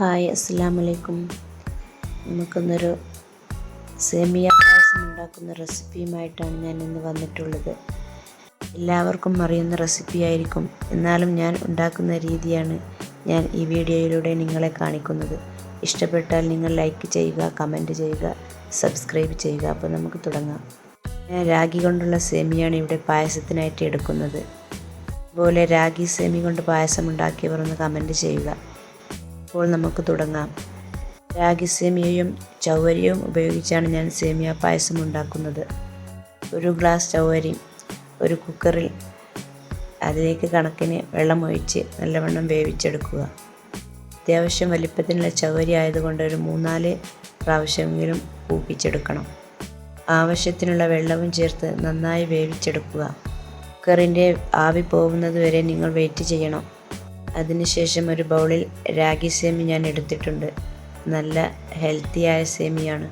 Hi അസ്സാം വലൈക്കും നമുക്കൊന്നൊരു സേമിയ പായസം ഉണ്ടാക്കുന്ന റെസിപ്പിയുമായിട്ടാണ് ഞാൻ ഇന്ന് വന്നിട്ടുള്ളത്. എല്ലാവർക്കും അറിയുന്ന റെസിപ്പി ആയിരിക്കും എന്നാലും ഞാൻ ഉണ്ടാക്കുന്ന രീതിയാണ് ഞാൻ ഈ വീഡിയോയിലൂടെ നിങ്ങളെ കാണിക്കുന്നത്. ഇഷ്ടപ്പെട്ടാൽ നിങ്ങൾ ലൈക്ക് ചെയ്യുക കമന്റ് ചെയ്യുക സബ്സ്ക്രൈബ് ചെയ്യുക. അപ്പോൾ നമുക്ക് തുടങ്ങാം. ഞാൻ രാഗി കൊണ്ടുള്ള സേമിയാണ് ഇവിടെ പായസത്തിനായിട്ട് എടുക്കുന്നത്. അതുപോലെ രാഗി സേമി കൊണ്ട് പായസം ഉണ്ടാക്കിയവർ ഒന്ന് കമന്റ് ചെയ്യുക. അപ്പോൾ നമുക്ക് തുടങ്ങാം. രാഗി സേമിയയും ചൗവരിയും ഉപയോഗിച്ചാണ് ഞാൻ സേമിയ പായസം ഉണ്ടാക്കുന്നത്. ഒരു ഗ്ലാസ് ചൗവരി ഒരു കുക്കറിൽ അതിലേക്ക് കണക്കിന് വെള്ളം ഒഴിച്ച് നല്ലവണ്ണം വേവിച്ചെടുക്കുക. അത്യാവശ്യം വലിപ്പത്തിനുള്ള ചവരി ആയതുകൊണ്ട് ഒരു മൂന്നാൽ പ്രാവശ്യമെങ്കിലും കൂപ്പിച്ചെടുക്കണം. ആവശ്യത്തിനുള്ള വെള്ളവും ചേർത്ത് നന്നായി വേവിച്ചെടുക്കുക. കുക്കറിന്റെ ആവി പോകുന്നത് വരെ നിങ്ങൾ വെയിറ്റ് ചെയ്യണം. അതിനുശേഷം ഒരു ബൗളിൽ രാഗി സേമി ഞാൻ എടുത്തിട്ടുണ്ട്. നല്ല ഹെൽത്തിയായ സേമിയാണ്.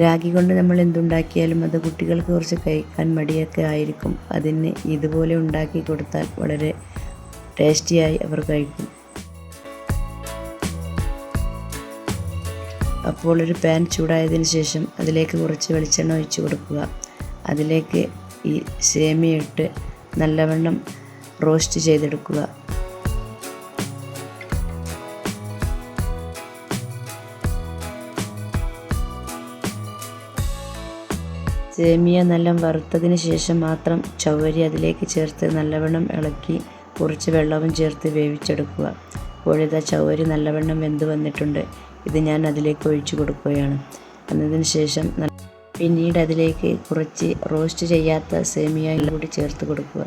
രാഗി കൊണ്ട് നമ്മൾ എന്തുണ്ടാക്കിയാലും അത് കുട്ടികൾക്ക് കുറച്ച് കഴിക്കാൻ മടിയൊക്കെ ആയിരിക്കും. അതിന് ഇതുപോലെ ഉണ്ടാക്കി കൊടുത്താൽ വളരെ ടേസ്റ്റിയായി അവർ കഴിക്കും. അപ്പോൾ ഒരു പാൻ ചൂടായതിന് ശേഷം അതിലേക്ക് കുറച്ച് വെളിച്ചെണ്ണ ഒഴിച്ച് കൊടുക്കുക. അതിലേക്ക് ഈ സേമിയ ഇട്ട് നല്ലവണ്ണം റോസ്റ്റ് ചെയ്തെടുക്കുക. സേമിയ നല്ല വറുത്തതിന് ശേഷം മാത്രം ചവരി അതിലേക്ക് ചേർത്ത് നല്ലവണ്ണം ഇളക്കി കുറച്ച് വെള്ളവും ചേർത്ത് വേവിച്ചെടുക്കുക. അപ്പോഴിതാ ചവരി നല്ലവണ്ണം വെന്ത് വന്നിട്ടുണ്ട്. ഇത് ഞാൻ അതിലേക്ക് ഒഴിച്ചു കൊടുക്കുകയാണ്. എന്നതിന് ശേഷം പിന്നീട് അതിലേക്ക് കുറച്ച് റോസ്റ്റ് ചെയ്യാത്ത സേമിയ കൂടി ചേർത്ത് കൊടുക്കുക.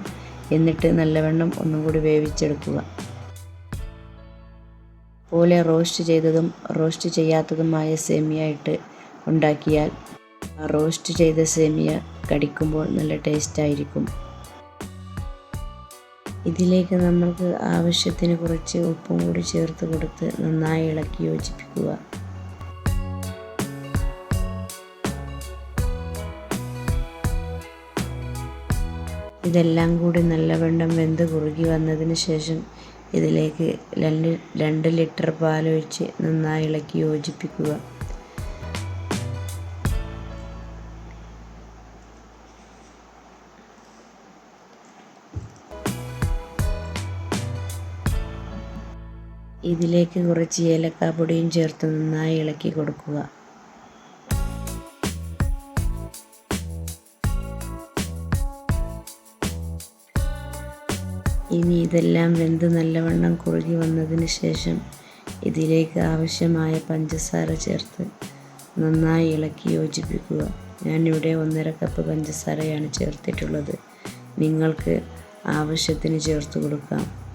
എന്നിട്ട് നല്ലവണ്ണം ഒന്നും കൂടി വേവിച്ചെടുക്കുക. പോലെ റോസ്റ്റ് ചെയ്തതും റോസ്റ്റ് ചെയ്യാത്തതുമായ സേമിയ ഇട്ട് ഉണ്ടാക്കിയാൽ റോസ്റ്റ് ചെയ്ത സേമിയ കടിക്കുമ്പോൾ നല്ല ടേസ്റ്റ് ആയിരിക്കും ഇതിലേക്ക് നമ്മൾക്ക് ആവശ്യത്തിന് കുറച്ച് ഉപ്പും കൂടി ചേർത്ത് കൊടുത്ത് നന്നായി ഇളക്കി യോജിപ്പിക്കുക. ഇതെല്ലാം കൂടി നല്ലവണ്ണം വെന്ത് കുറുകി വന്നതിന് ശേഷം ഇതിലേക്ക് രണ്ട് രണ്ട് ലിറ്റർ പാലൊഴിച്ച് നന്നായി ഇളക്കി യോജിപ്പിക്കുക. ഇതിലേക്ക് കുറച്ച് ഏലക്കാപ്പൊടിയും ചേർത്ത് നന്നായി ഇളക്കി കൊടുക്കുക. ഇനി ഇതെല്ലാം വെന്ത് നല്ലവണ്ണം കുറുകി വന്നതിന് ശേഷം ഇതിലേക്ക് ആവശ്യമായ പഞ്ചസാര ചേർത്ത് നന്നായി ഇളക്കി യോജിപ്പിക്കുക. ഞാനിവിടെ ഒന്നര കപ്പ് പഞ്ചസാരയാണ് ചേർത്തിട്ടുള്ളത്. നിങ്ങൾക്ക് ആവശ്യത്തിന് ചേർത്ത് കൊടുക്കാം.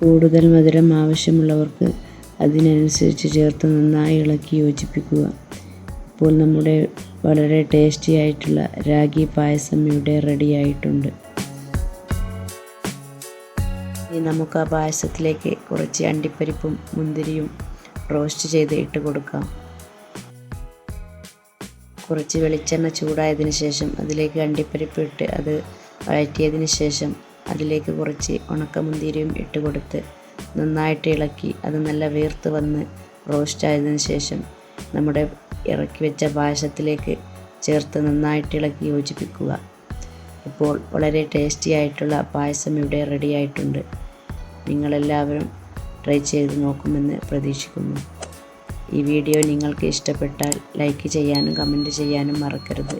കൂടുതൽ മധുരം ആവശ്യമുള്ളവർക്ക് അതിനനുസരിച്ച് ചേർത്ത് നന്നായി ഇളക്കി യോജിപ്പിക്കുക. ഇപ്പോൾ നമ്മുടെ വളരെ ടേസ്റ്റി ആയിട്ടുള്ള രാഗി പായസം ഇവിടെ റെഡി ആയിട്ടുണ്ട്. ഇനി നമുക്ക് ആ പായസത്തിലേക്ക് കുറച്ച് അണ്ടിപ്പരിപ്പും മുന്തിരിയും റോസ്റ്റ് ചെയ്ത് ഇട്ട് കൊടുക്കാം. കുറച്ച് വെളിച്ചെണ്ണ ചൂടായതിനു ശേഷം അതിലേക്ക് അണ്ടിപ്പരിപ്പ് ഇട്ട് അത് വഴറ്റിയതിന് ശേഷം അതിലേക്ക് കുറച്ച് ഉണക്കമുന്തിരിയും ഇട്ട് കൊടുത്ത് നന്നായിട്ട് ഇളക്കി അത് നല്ല വേർത്ത് വന്ന് റോസ്റ്റ് ആയതിന് ശേഷം നമ്മുടെ ഇറക്കി വെച്ച പായസത്തിലേക്ക് ചേർത്ത് നന്നായിട്ട് ഇളക്കി യോജിപ്പിക്കുക. ഇപ്പോൾ വളരെ ടേസ്റ്റി ആയിട്ടുള്ള പായസം ഇവിടെ റെഡി ആയിട്ടുണ്ട്. നിങ്ങളെല്ലാവരും ട്രൈ ചെയ്ത് നോക്കുമെന്ന് പ്രതീക്ഷിക്കുന്നു. ഈ വീഡിയോ നിങ്ങൾക്ക് ഇഷ്ടപ്പെട്ടാൽ ലൈക്ക് ചെയ്യാനും കമന്റ് ചെയ്യാനും മറക്കരുത്.